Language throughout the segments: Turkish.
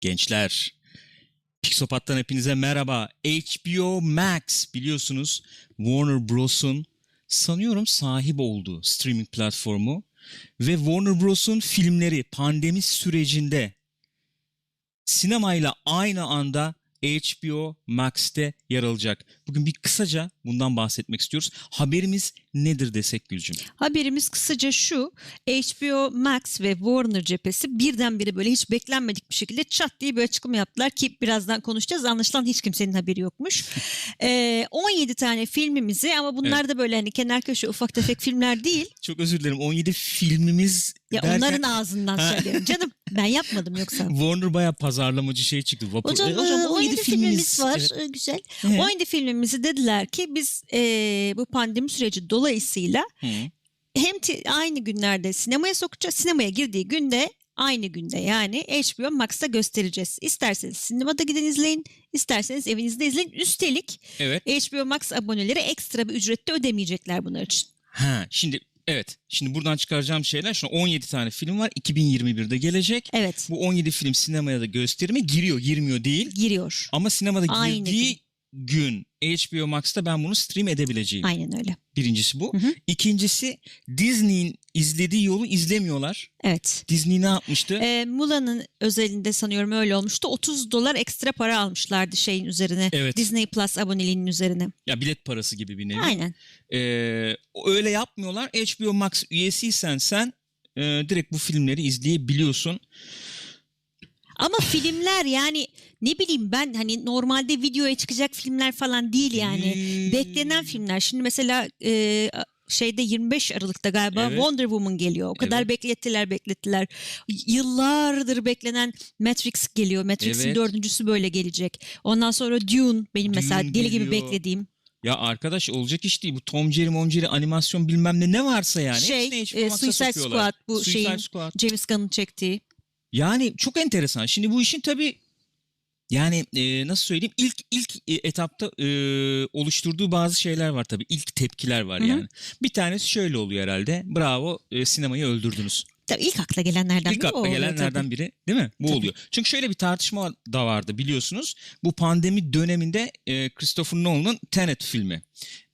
Gençler, Pixopat'tan hepinize merhaba. HBO Max biliyorsunuz Warner Bros'un sanıyorum sahip olduğu streaming platformu ve Warner Bros'un filmleri pandemi sürecinde sinemayla aynı anda HBO Max'te yer alacak. Bugün bir kısaca bundan bahsetmek istiyoruz. Haberimiz nedir desek Gülcüm? Haberimiz kısaca şu. HBO Max ve Warner cephesi birdenbire böyle hiç beklenmedik bir şekilde çat diye bir açıklama yaptılar ki birazdan konuşacağız. Anlaşılan hiç kimsenin haberi yokmuş. Ee, 17 tane filmimizi ama bunlar da böyle hani kenar köşe ufak tefek filmler değil. Çok özür dilerim 17 filmimiz Ya derken onların ağzından söylüyorum. Canım ben yapmadım yoksa. Warner bayağı pazarlamacı şey çıktı. Vapur, Hocam, E, e, 17 filmimiz var. Evet. e, Güzel. Evet. 17 filmimizi dediler ki biz e, bu pandemi süreci dolayısıyla Hı. hem aynı günlerde sinemaya sokacağız. Sinemaya girdiği günde aynı günde yani HBO Max'ta göstereceğiz. İsterseniz sinemada gidin izleyin, isterseniz evinizde izleyin. Üstelik Evet. HBO Max aboneleri ekstra bir ücrette ödemeyecekler bunlar için. Ha, şimdi evet. Şimdi buradan çıkaracağım şeyler şu an 17 tane film var. 2021'de gelecek. Evet, Bu 17 film sinemaya da gösterime giriyor, girmiyor değil. giriyor. Ama sinemada Aynı girdiği gün HBO Max'ta ben bunu stream edebileceğim. Aynen öyle. Birincisi bu. Hı hı. İkincisi Disney'in izlediği yolu izlemiyorlar. Evet. Disney ne yapmıştı? E, Mula'nın özelinde sanıyorum öyle olmuştu. 30 dolar ekstra para almışlardı şeyin üzerine. Evet. Disney Plus aboneliğinin üzerine. Ya bilet parası gibi bir nevi. Aynen. Ee, öyle yapmıyorlar. HBO Max üyesiysen sen e, direkt bu filmleri izleyebiliyorsun. Ama filmler yani ne bileyim ben hani normalde videoya çıkacak filmler falan değil yani. Hmm. Beklenen filmler. Şimdi mesela e, şeyde 25 Aralık'ta galiba Evet. Wonder Woman geliyor. O kadar Evet. beklettiler beklettiler. Yıllardır beklenen Matrix geliyor. Matrix'in Evet. dördüncüsü böyle gelecek. Ondan sonra Dune benim mesela Dune deli gibi geliyor. beklediğim. Ya arkadaş olacak iş değil. Bu Tom Jerry, Mom Jerry animasyon bilmem ne ne varsa yani. şey e, Suicide sokuyorlar. Squad bu Suicide şeyin Squad. James Gunn'ın çektiği. Yani çok enteresan. Şimdi bu işin tabii yani e, nasıl söyleyeyim ilk ilk e, etapta e, oluşturduğu bazı şeyler var tabii. İlk tepkiler var Hı hı. yani. Bir tanesi şöyle oluyor herhalde. Bravo e, sinemayı öldürdünüz. Tabii ilk akla gelenlerden İlk biri akla gelenlerden tabii. biri değil mi? Bu Tabii. oluyor. Çünkü şöyle bir tartışma da vardı biliyorsunuz. Bu pandemi döneminde e, Christopher Nolan'ın Tenet filmi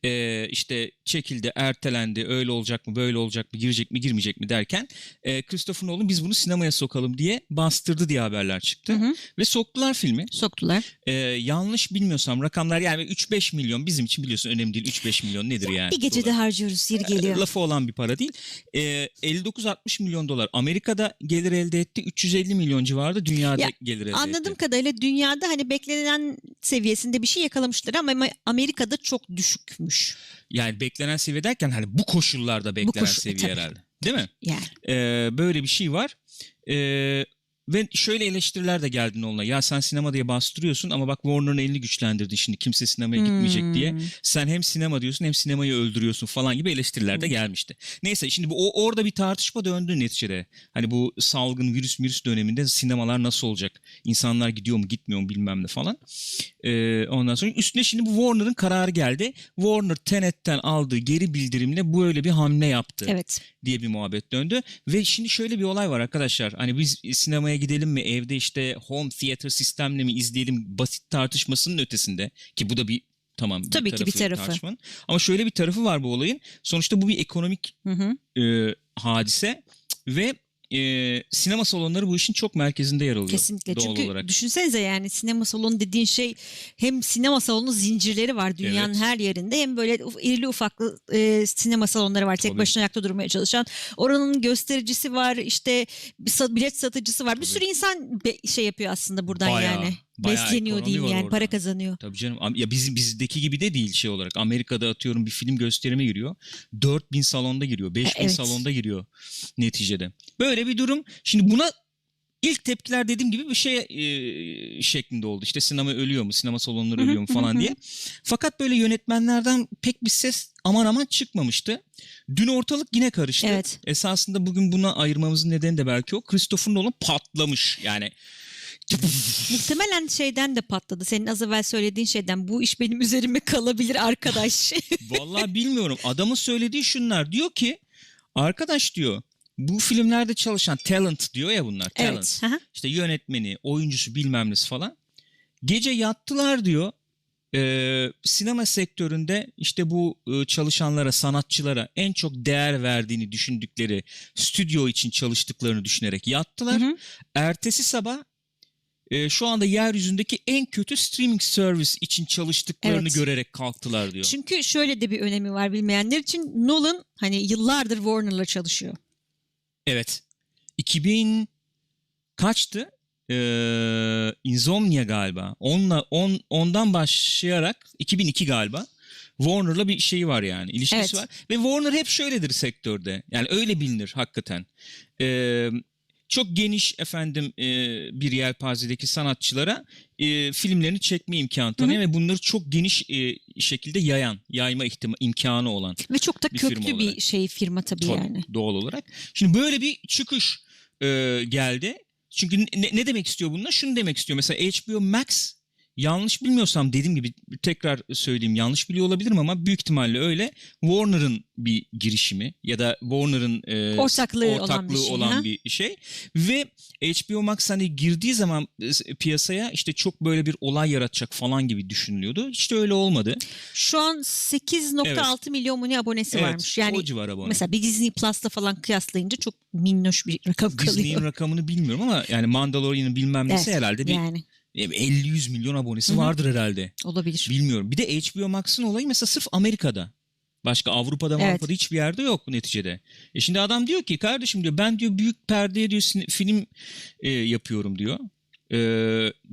e, işte çekildi, ertelendi, öyle olacak mı, böyle olacak mı, girecek mi, girmeyecek mi derken e, Christopher Nolan biz bunu sinemaya sokalım diye bastırdı diye haberler çıktı. Hı hı. Ve soktular filmi. Soktular. E, yanlış bilmiyorsam rakamlar yani 3-5 milyon bizim için biliyorsun önemli değil 3-5 milyon nedir yani? Bir gecede dolar? harcıyoruz yeri geliyor. lafı olan bir para değil. Ee, 59-60 milyon dolar Amerika'da gelir elde etti. 350 milyon civarında dünyada Ya, gelir elde Anladığım etti. kadarıyla dünyada hani beklenen seviyesinde bir şey yakalamışlar ama ama Amerika'da çok düşükmüş. Yani beklenen seviye derken hani bu koşullarda beklenen koşul- seviye tabii. herhalde. Değil mi? Yani Ee, böyle bir şey var. Ee, ve şöyle eleştiriler de geldi Nolan'a. Ya sen sinema diye bastırıyorsun ama bak Warner'ın elini güçlendirdin şimdi kimse sinemaya gitmeyecek Hmm. diye. Sen hem sinema diyorsun hem sinemayı öldürüyorsun falan gibi eleştiriler de gelmişti. Neyse şimdi bu o, orada bir tartışma döndü neticede. Hani bu salgın virüs virüs döneminde sinemalar nasıl olacak? İnsanlar gidiyor mu gitmiyor mu bilmem ne falan. Ee, ondan sonra üstüne şimdi bu Warner'ın kararı geldi. Warner Tenet'ten aldığı geri bildirimle böyle bir hamle yaptı evet. diye bir muhabbet döndü. Ve şimdi şöyle bir olay var arkadaşlar. Hani biz sinemaya gidelim mi evde işte home theater sistemle mi izleyelim basit tartışmasının ötesinde ki bu da bir tamam Tabii ki bir tarafı. tartışmanın. Ama şöyle bir tarafı var bu olayın. Sonuçta bu bir ekonomik Hı hı. e, hadise ve e, sinema salonları bu işin çok merkezinde yer alıyor. Kesinlikle. Doğal Çünkü olarak. düşünsenize yani sinema salonu dediğin şey hem sinema salonu zincirleri var dünyanın Evet. her yerinde hem böyle irili ufaklı e, sinema salonları var tek Tabii. başına ayakta durmaya çalışan. Oranın göstericisi var işte bilet satıcısı var. Bir Tabii. sürü insan be- şey yapıyor aslında buradan Bayağı, yani. Bayağı Besleniyor diyeyim yani orada. para kazanıyor. Tabii canım. Ya bizim bizdeki gibi de değil şey olarak. Amerika'da atıyorum bir film gösterime giriyor. 4000 salonda giriyor. 5000 Evet. salonda giriyor neticede. Böyle bir durum. Şimdi buna ilk tepkiler dediğim gibi bir şey e, şeklinde oldu. İşte sinema ölüyor mu? Sinema salonları ölüyor mu falan diye. Fakat böyle yönetmenlerden pek bir ses aman aman çıkmamıştı. Dün ortalık yine karıştı. Evet. Esasında bugün buna ayırmamızın nedeni de belki o. Christopher Nolan patlamış. Yani Muhtemelen şeyden de patladı. Senin az evvel söylediğin şeyden bu iş benim üzerime kalabilir arkadaş. Vallahi bilmiyorum. Adamın söylediği şunlar. Diyor ki arkadaş diyor bu filmlerde çalışan talent diyor ya bunlar. Talent. Evet. İşte yönetmeni, oyuncusu bilmem nesi falan. Gece yattılar diyor. Ee, sinema sektöründe işte bu e, çalışanlara, sanatçılara en çok değer verdiğini düşündükleri stüdyo için çalıştıklarını düşünerek yattılar. Hı hı. Ertesi sabah e, şu anda yeryüzündeki en kötü streaming service için çalıştıklarını Evet. görerek kalktılar diyor. Çünkü şöyle de bir önemi var bilmeyenler için. Nolan hani yıllardır Warner'la çalışıyor. Evet. 2000 kaçtı? Ee, Insomnia galiba. Onla, on, ondan başlayarak 2002 galiba. Warner'la bir şeyi var yani. ilişkisi Evet. var. Ve Warner hep şöyledir sektörde. Yani öyle bilinir hakikaten. Ee, çok geniş efendim e, bir yelpazedeki sanatçılara e, filmlerini çekme imkanı tanıyor ve bunları çok geniş e, şekilde yayan, yayma ihtima, imkanı olan Ve çok da Bir firma köklü olarak. bir şey firma tabii, Tabii, yani. doğal olarak. Şimdi böyle bir çıkış e, geldi. Çünkü ne, ne demek istiyor bununla? Şunu demek istiyor. Mesela HBO Max yanlış bilmiyorsam dediğim gibi tekrar söyleyeyim yanlış biliyor olabilirim ama büyük ihtimalle öyle. Warner'ın bir girişimi ya da Warner'ın e, Ortaklığı olan bir ortaklığı şey, olan bir şey. Ve HBO Max hani girdiği zaman e, piyasaya işte çok böyle bir olay yaratacak falan gibi düşünülüyordu. Hiç de öyle olmadı. Şu an 8.6 milyon mu ne abonesi Evet, varmış. Yani o civar abone. mesela bir Disney Plus'la falan kıyaslayınca çok minnoş bir rakam kalıyor. Disney'in rakamını bilmiyorum ama yani Mandalorian'ın bilmem nesi Evet, herhalde bir Yani 50-100 milyon abonesi Hı hı. vardır herhalde. olabilir. Bilmiyorum. Bir de HBO Max'ın olayı mesela sırf Amerika'da. Başka Avrupa'da Evet. Avrupa'da hiçbir yerde yok neticede. E şimdi adam diyor ki kardeşim diyor ben diyor büyük perdeye diyor film e, yapıyorum diyor. E,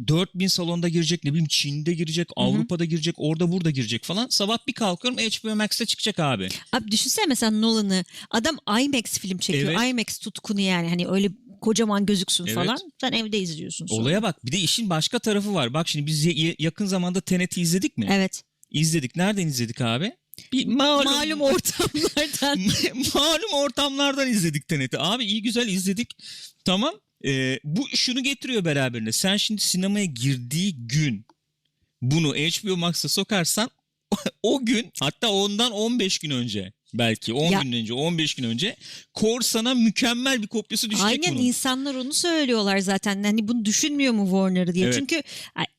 4000 salonda girecek ne bileyim Çin'de girecek hı. Avrupa'da girecek orada burada girecek falan. Sabah bir kalkıyorum HBO Max'te çıkacak abi. Abi düşünsene mesela Nolan'ı adam IMAX film çekiyor. Evet. IMAX tutkunu yani hani öyle kocaman gözüksün Evet. falan. Sen evde izliyorsun sonra. Olaya bak bir de işin başka tarafı var. Bak şimdi biz yakın zamanda Tenet'i izledik mi? Evet. İzledik. Nereden izledik abi? Bir malum, Malum ortamlardan. malum ortamlardan izledik Tenet'i. Abi iyi güzel izledik. Tamam. Ee, bu şunu getiriyor beraberinde. Sen şimdi sinemaya girdiği gün bunu HBO Max'a sokarsan o gün hatta ondan 15 gün önce belki 10 Ya- gün önce 15 gün önce Korsan'a mükemmel bir kopyası düşecek Aynen bunun. insanlar onu söylüyorlar zaten. Hani bunu düşünmüyor mu Warner diye. Evet. Çünkü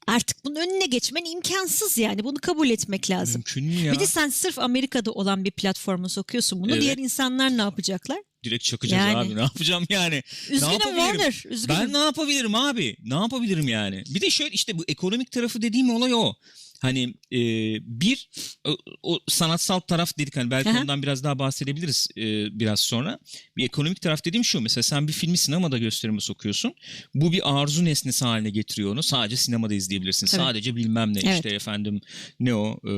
artık bunun önüne geçmen imkansız yani. Bunu kabul etmek lazım. Mümkün mü ya? Bir de sen sırf Amerika'da olan bir platforma sokuyorsun bunu. Evet. Diğer insanlar ne yapacaklar? Direkt çakacağız Yani. abi ne yapacağım yani. Üzgünüm yapabilirim? Warner. Üzgünüm. Ben ne yapabilirim abi? Ne yapabilirim yani? Bir de şöyle işte bu ekonomik tarafı dediğim olay o. Hani e, bir o, o sanatsal taraf dedik hani belki Aha. ondan biraz daha bahsedebiliriz e, biraz sonra. Bir ekonomik taraf dediğim şu mesela sen bir filmi sinemada gösterime sokuyorsun. Bu bir arzu nesnesi haline getiriyor onu. Sadece sinemada izleyebilirsin. Tabii. Sadece bilmem ne Evet. işte efendim ne o e,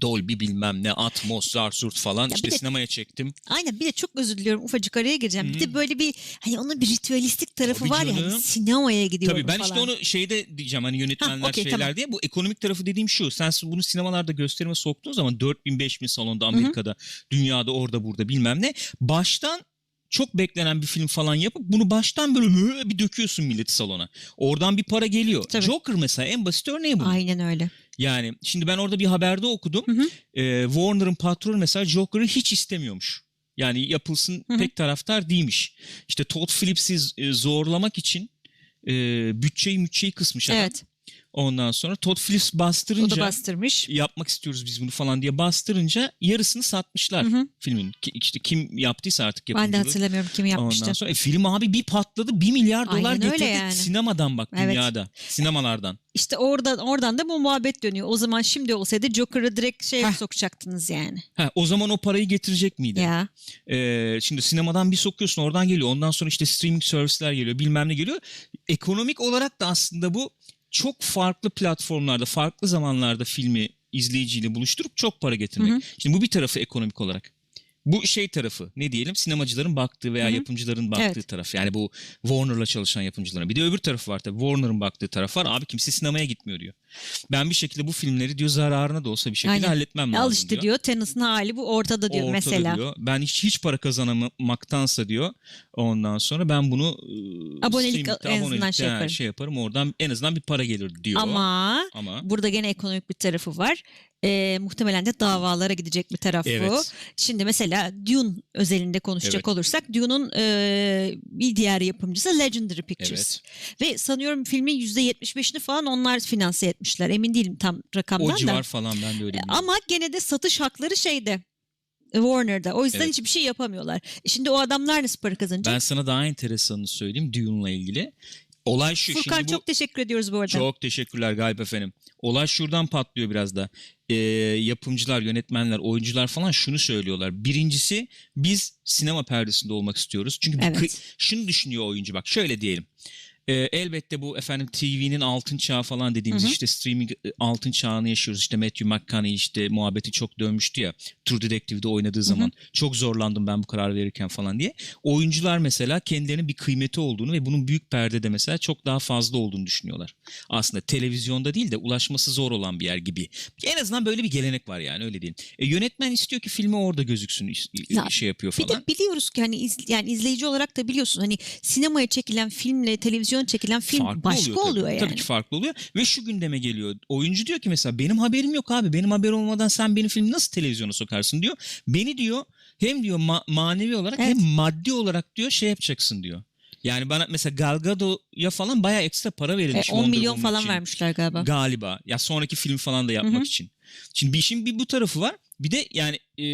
Dolby bilmem ne Atmos Zarsurt falan Ya işte de- sinemaya çektim. Aynen bir de çok özür diliyorum ufacık araya gireceğim. Bir de böyle bir hani onun bir ritüelistik tarafı Tabii var ya canım. hani sinemaya gidiyorum Tabii ben falan. işte onu şeyde diyeceğim hani yönetmenler Ha, okey, şeyler tamam. diye. Bu ekonomik tarafı dediğim şu. Sen bunu sinemalarda gösterime soktuğun zaman 4000 5000 salonda Amerika'da, dünyada orada burada bilmem ne. Baştan çok beklenen bir film falan yapıp bunu baştan böyle bir döküyorsun milleti salona. Oradan bir para geliyor. Tabii. Joker mesela en basit örneği bu. Aynen öyle. Yani şimdi ben orada bir haberde okudum. Hı hı. Ee, Warner'ın patronu mesela Joker'ı hiç istemiyormuş. Yani yapılsın Hı hı. pek taraftar değilmiş. İşte Todd Phillips'i e, zorlamak için e, bütçeyi mütçeyi kısmış adam. Evet. Ondan sonra Todd Phillips O bastırınca da bastırmış. yapmak istiyoruz biz bunu falan diye bastırınca yarısını satmışlar Hı hı. filmin. Ki- İşte kim yaptıysa artık Ben de yapımcılığı. hatırlamıyorum kim yapmıştı. Ondan sonra e, film abi bir patladı. Bir milyar dolar Aynen öyle getirdi yani. sinemadan bak Evet. dünyada. Sinemalardan. İşte oradan oradan da bu muhabbet dönüyor. O zaman şimdi olsaydı Joker'ı direkt şey Heh. sokacaktınız yani. Ha, o zaman o parayı getirecek miydi? Ya. Ee, şimdi sinemadan bir sokuyorsun oradan geliyor. Ondan sonra işte streaming servisler geliyor bilmem ne geliyor. Ekonomik olarak da aslında bu çok farklı platformlarda farklı zamanlarda filmi izleyiciyle buluşturup çok para getirmek. Hı hı. Şimdi bu bir tarafı ekonomik olarak. Bu şey tarafı ne diyelim sinemacıların baktığı veya Hı hı. yapımcıların baktığı Evet. taraf. Yani bu Warner'la çalışan yapımcıların. Bir de öbür tarafı var tabii Warner'ın baktığı taraf var. Abi kimse sinemaya gitmiyor diyor. Ben bir şekilde bu filmleri diyor zararına da olsa bir şekilde Aynen. halletmem lazım Al işte diyor. diyor. Tennis'in hali bu ortada diyor Ortada mesela. diyor. Ben hiç hiç para kazanamaktansa diyor. Ondan sonra ben bunu e, Abonelik en azından şey yaparım. şey yaparım. Oradan en azından bir para gelir diyor. Ama Ama burada gene ekonomik bir tarafı var. E, muhtemelen de davalara gidecek bir taraf bu. Evet. Şimdi mesela Dune özelinde konuşacak Evet. olursak Dune'un e, bir diğer yapımcısı Legendary Pictures. Ve sanıyorum filmin %75'ini falan onlar finanse etmişler. Emin değilim tam rakamdan O da. civar falan ben de öyle biliyorum. Ama gene de satış hakları şeyde Warner'da. O yüzden Evet. hiçbir şey yapamıyorlar. E Şimdi o adamlar nasıl para kazanacak? Ben sana daha enteresanını söyleyeyim Dune'la ilgili. Olay şu. Furkan şimdi bu... çok teşekkür ediyoruz bu arada. Çok teşekkürler Galip efendim. Olay şuradan patlıyor biraz da. Ee, yapımcılar, yönetmenler, oyuncular falan şunu söylüyorlar. Birincisi biz sinema perdesinde olmak istiyoruz. Çünkü Evet. şunu düşünüyor oyuncu bak şöyle diyelim. Ee, elbette bu efendim TV'nin altın çağı falan dediğimiz Hı hı. işte streaming e, altın çağını yaşıyoruz. İşte Matthew McConaughey işte muhabbeti çok dönmüştü ya. True Detective'de oynadığı zaman çok zorlandım ben bu karar verirken falan diye. Oyuncular mesela kendilerinin bir kıymeti olduğunu ve bunun büyük perdede mesela çok daha fazla olduğunu düşünüyorlar. Aslında televizyonda değil de ulaşması zor olan bir yer gibi. En azından böyle bir gelenek var yani öyle diyeyim. E, yönetmen istiyor ki filmi orada gözüksün Ya, şey yapıyor Bir falan. de biliyoruz ki hani iz- yani izleyici olarak da biliyorsun hani sinemaya çekilen filmle televizyon çekilen film Farklı başka oluyor, oluyor, tabii. yani. Tabii ki farklı oluyor ve şu gündeme geliyor. Oyuncu diyor ki mesela benim haberim yok abi. Benim haberim olmadan sen benim filmi nasıl televizyona sokarsın diyor. Beni diyor hem diyor ma- manevi olarak Evet. hem maddi olarak diyor şey yapacaksın diyor. Yani bana mesela Gal Gadot'a falan bayağı ekstra para E, verilmiş. 10 Wonder milyon Woman falan için. vermişler galiba. Galiba. Ya sonraki film falan da yapmak Hı hı. için. Şimdi bir işin bir bu tarafı var. Bir de yani e,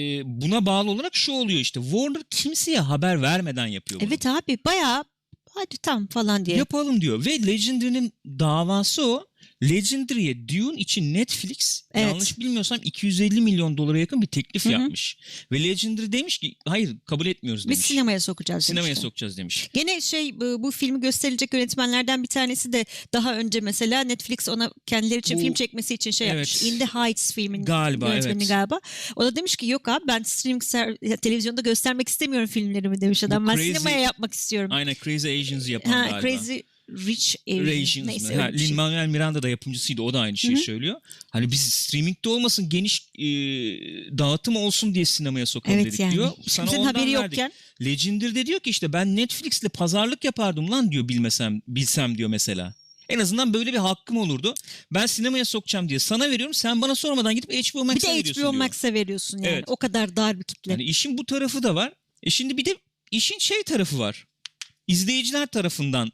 buna bağlı olarak şu oluyor işte. Warner kimseye haber vermeden yapıyor bunu. Evet abi bayağı hadi tam falan diye. Yapalım diyor. Ve Legendary'nin davası o. Legendary'e Dune için Netflix Evet. yanlış bilmiyorsam 250 milyon dolara yakın bir teklif Hı hı. yapmış. Ve Legendary demiş ki hayır kabul etmiyoruz demiş. Biz sinemaya sokacağız Sinemaya sokacağız demiş. Gene şey bu, bu filmi gösterilecek yönetmenlerden bir tanesi de daha önce mesela Netflix ona kendileri için Bu- film çekmesi için şey Evet. yapmış. In the Heights filmin Galiba, yönetmeni evet. galiba. O da demiş ki yok abi ben streaming televizyonda göstermek istemiyorum filmlerimi demiş adam. Ben Crazy- sinemaya yapmak istiyorum. Aynen Crazy Asians yapan Ha, galiba. Crazy Rich Asians. Neyse Ha, bir şey. Lin-Manuel Miranda da yapımcısıydı. O da aynı şeyi Hı hı. söylüyor. Hani biz streamingde olmasın geniş e, dağıtım olsun diye sinemaya sokalım Evet dedik yani. diyor. Sana kimsenin ondan haberi verdik. yokken. Legendary de diyor ki işte ben Netflix'le pazarlık yapardım lan diyor bilmesem bilsem diyor mesela. En azından böyle bir hakkım olurdu. Ben sinemaya sokacağım diye sana veriyorum. Sen bana sormadan gidip HBO Bir Max'e de veriyorsun HBO. Max'e veriyorsun yani. Evet. O kadar dar bir kitle. Yani işin bu tarafı da var. E şimdi bir de işin şey tarafı var. İzleyiciler tarafından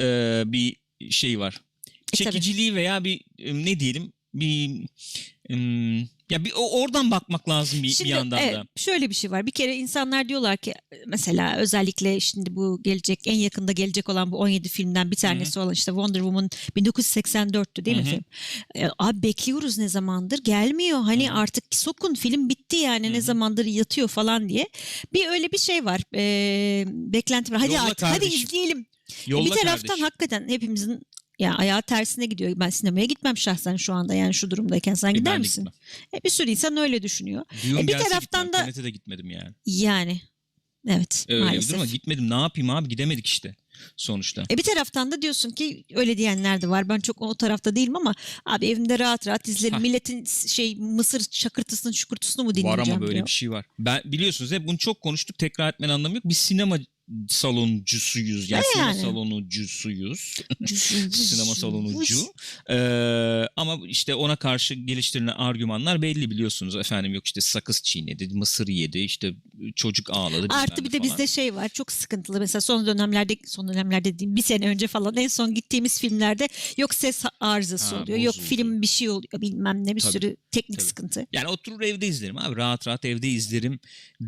e, bir şey var. E, tabii. Çekiciliği veya bir e, ne diyelim bir em, ya bir oradan bakmak lazım bir, bir Şimdi yandan evet, da. şöyle bir şey var. Bir kere insanlar diyorlar ki mesela özellikle şimdi bu gelecek en yakında gelecek olan bu 17 filmden bir tanesi olan işte Wonder Woman 1984'tü değil mi Hı hı. film? E, abi bekliyoruz ne zamandır gelmiyor. Hani artık sokun film bitti yani ne zamandır yatıyor falan diye. Bir öyle bir şey var. E, beklenti var. Hadi Yolla artık hadi kardeşim. izleyelim. E, Yolla bir taraftan kardeşim. hakikaten hepimizin ya ayağı tersine gidiyor. Ben sinemaya gitmem şahsen şu anda yani şu durumdayken sen E, gider misin? E, bir sürü insan öyle düşünüyor. E, bir taraftan gitmem. da- Tenet'e de gitmedim yani. Yani evet Öyle maalesef. ama gitmedim. Ne yapayım abi gidemedik işte sonuçta. E bir taraftan da diyorsun ki öyle diyenler de var. Ben çok o tarafta değilim ama abi evimde rahat rahat izlerim. Hah. Milletin şey mısır şakırtısını şukurtusunu mu Var dinleyeceğim ama böyle diyor. bir şey var. Ben biliyorsunuz hep bunu çok konuştuk. Tekrar etmenin anlamı yok. Biz sinema saloncusuyuz. Yani, sinema yani. salonucusuyuz. sinema salonucu. Vuş. Ee, ama işte ona karşı geliştirilen argümanlar belli biliyorsunuz. Efendim yok işte sakız çiğnedi, mısır yedi, işte çocuk ağladı. Artı bir de falan. bizde şey var çok sıkıntılı. Mesela son dönemlerde son dönemlerde dediğim bir sene önce falan en son gittiğimiz filmlerde yok ses arızası Ha, oluyor. Yok film bir şey oluyor bilmem ne bir Tabii, sürü teknik tabii. sıkıntı. Yani oturur evde izlerim abi rahat rahat evde izlerim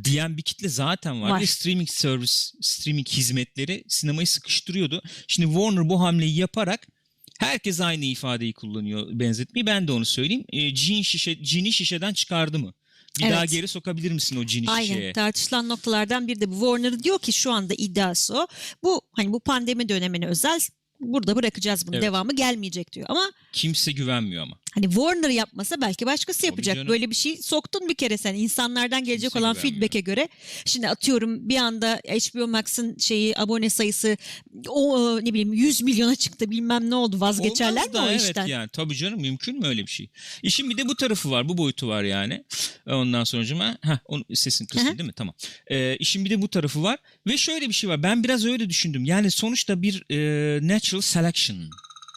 diyen bir kitle zaten var. Var. Ve streaming servis, streaming hizmetleri sinemayı sıkıştırıyordu. Şimdi Warner bu hamleyi yaparak herkes aynı ifadeyi kullanıyor benzetmeyi. Ben de onu söyleyeyim. E, cin şişe, cini şişeden çıkardı mı? Bir Evet. daha geri sokabilir misin o cini Aynen şişeye? tartışılan noktalardan biri de bu. Warner diyor ki şu anda iddiası o. Bu hani bu pandemi dönemine özel burada bırakacağız bunu Evet. devamı gelmeyecek diyor. Ama Kimse güvenmiyor ama. Hani Warner yapmasa belki başkası Tabii yapacak. canım. Böyle bir şey soktun bir kere sen insanlardan gelecek Kimse olan güvenmiyor. feedback'e göre. Şimdi atıyorum bir anda HBO Max'ın şeyi abone sayısı o ne bileyim 100 milyona çıktı bilmem ne oldu vazgeçerler Olmaz mi da o evet işten? yani. Tabii canım mümkün mü öyle bir şey? İşin bir de bu tarafı var. Bu boyutu var yani. Ondan sonucuma heh, onun sesin kısmı hı. değil mi? Tamam. Ee, işin bir de bu tarafı var. Ve şöyle bir şey var. Ben biraz öyle düşündüm. Yani sonuçta bir e, natural selection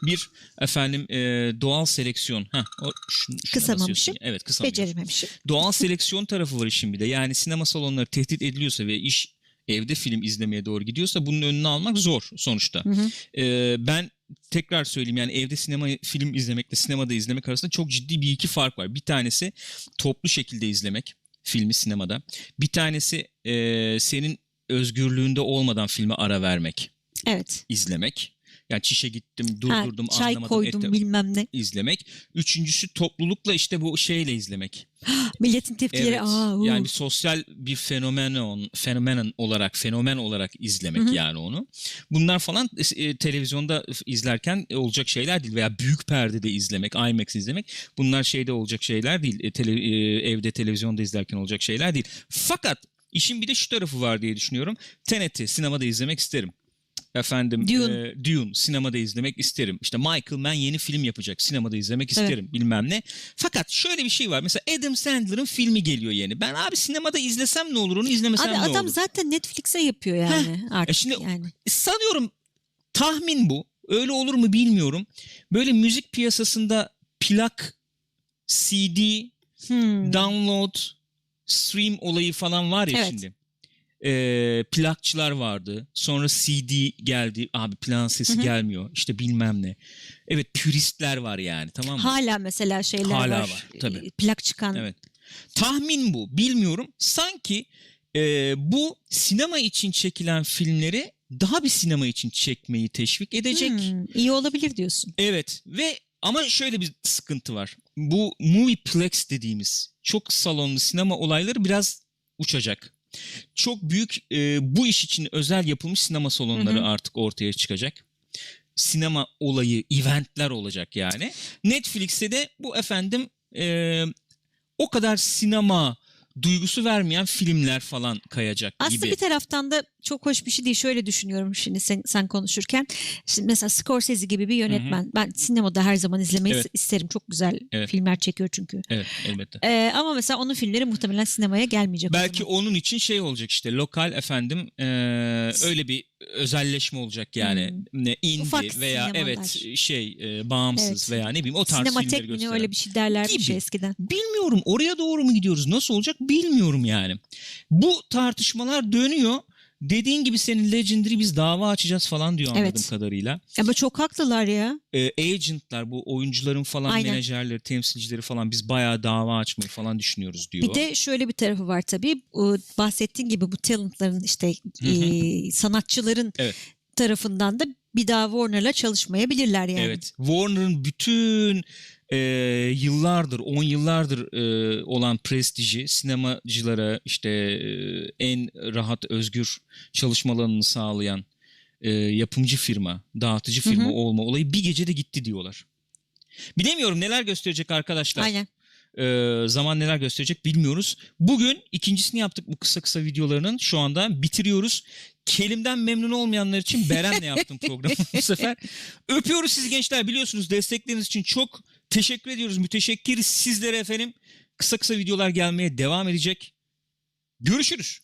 bir efendim e, doğal seleksiyon. Heh, o, şunu, Kısamamışım. Evet kısamıyorsun. Becerememişim. Doğal seleksiyon tarafı var işin bir de. Yani sinema salonları tehdit ediliyorsa ve iş evde film izlemeye doğru gidiyorsa bunun önünü almak zor sonuçta. Hı hı. Ee, ben tekrar söyleyeyim yani evde sinema film izlemekle sinemada izlemek arasında çok ciddi bir iki fark var. Bir tanesi toplu şekilde izlemek filmi sinemada. Bir tanesi e, senin özgürlüğünde olmadan filme ara vermek, Evet. izlemek. Yani çişe gittim, Ha, durdurdum, çay anlamadım, koydum ettim, bilmem ne. izlemek. Üçüncüsü toplulukla işte bu şeyle izlemek. Milletin tepkileri Evet. aa. Yani bir sosyal bir fenomenon, fenomen olarak, fenomen olarak izlemek Hı hı. yani onu. Bunlar falan e, televizyonda izlerken olacak şeyler değil veya büyük perdede izlemek, IMAX izlemek. Bunlar şeyde olacak şeyler değil. E, tele- e, evde televizyonda izlerken olacak şeyler değil. Fakat işin bir de şu tarafı var diye düşünüyorum. Tenet'i sinemada izlemek isterim. Efendim Dune. e, Dune sinemada izlemek isterim. İşte Michael Mann yeni film yapacak. Sinemada izlemek Evet. isterim. Bilmem ne. Fakat şöyle bir şey var. Mesela Adam Sandler'ın filmi geliyor yeni. Ben abi sinemada izlesem ne olur onu izlemesem Abi ne adam olur? zaten Netflix'e yapıyor yani artık E şimdi- yani. Sanıyorum tahmin bu. Öyle olur mu bilmiyorum. Böyle müzik piyasasında plak, CD, Hmm. download, stream olayı falan var ya Evet. şimdi. Ee, plakçılar vardı. Sonra CD geldi. Abi plağın sesi Hı hı. gelmiyor. İşte bilmem ne. Evet püristler var yani tamam mı? Hala mesela şeyler Hala var. var, tabii. e, Plak çıkan. Evet. Tahmin bu. Bilmiyorum. Sanki e, bu sinema için çekilen filmleri daha bir sinema için çekmeyi teşvik edecek. Hmm, iyi olabilir diyorsun. Evet ve ama şöyle bir sıkıntı var. Bu Movieplex dediğimiz çok salonlu sinema olayları biraz uçacak. Çok büyük e, bu iş için özel yapılmış sinema salonları Hı hı. artık ortaya çıkacak. Sinema olayı, eventler olacak yani. Netflix'te de bu efendim e, o kadar sinema duygusu vermeyen filmler falan kayacak Aslında gibi. bir taraftan da çok hoş bir şey değil. Şöyle düşünüyorum şimdi sen, sen konuşurken. Şimdi mesela Scorsese gibi bir yönetmen. Ben sinemada her zaman izlemeyi Evet. isterim. Çok güzel Evet. filmler çekiyor çünkü. Evet elbette. Ee, ama mesela onun filmleri muhtemelen sinemaya gelmeyecek. Belki onun için şey olacak işte lokal efendim eee, öyle bir özelleşme olacak yani ne indie Ufak veya sinemalar. evet şey eee, bağımsız Evet. veya ne bileyim o tarz Sinematek filmleri gösteren. öyle bir şey derlermiş Gibi. ya eskiden. Bilmiyorum oraya doğru mu gidiyoruz nasıl olacak bilmiyorum yani. Bu tartışmalar dönüyor. Dediğin gibi senin Legendary biz dava açacağız falan diyor anladığım Evet. kadarıyla. Ama çok haklılar ya. Eee, agentlar bu oyuncuların falan Aynen. menajerleri, temsilcileri falan biz bayağı dava açmayı falan düşünüyoruz diyor. Bir de şöyle bir tarafı var tabii. Bahsettiğin gibi bu talentların işte e, sanatçıların Evet. tarafından da bir daha Warner'la çalışmayabilirler yani. Evet. Warner'ın bütün e, yıllardır, 10 yıllardır e, olan prestiji sinemacılara işte e, en rahat, özgür çalışmalarını sağlayan e, yapımcı firma, dağıtıcı firma Hı hı. olma olayı bir gecede gitti diyorlar. Bilemiyorum neler gösterecek arkadaşlar. Aynen. Ee, zaman neler gösterecek bilmiyoruz. Bugün ikincisini yaptık bu kısa kısa videolarının. Şu anda bitiriyoruz. Kelimden memnun olmayanlar için Beren'le yaptım programı bu sefer. Öpüyoruz sizi gençler. Biliyorsunuz destekleriniz için çok teşekkür ediyoruz. Müteşekkiriz sizlere efendim. Kısa kısa videolar gelmeye devam edecek. Görüşürüz.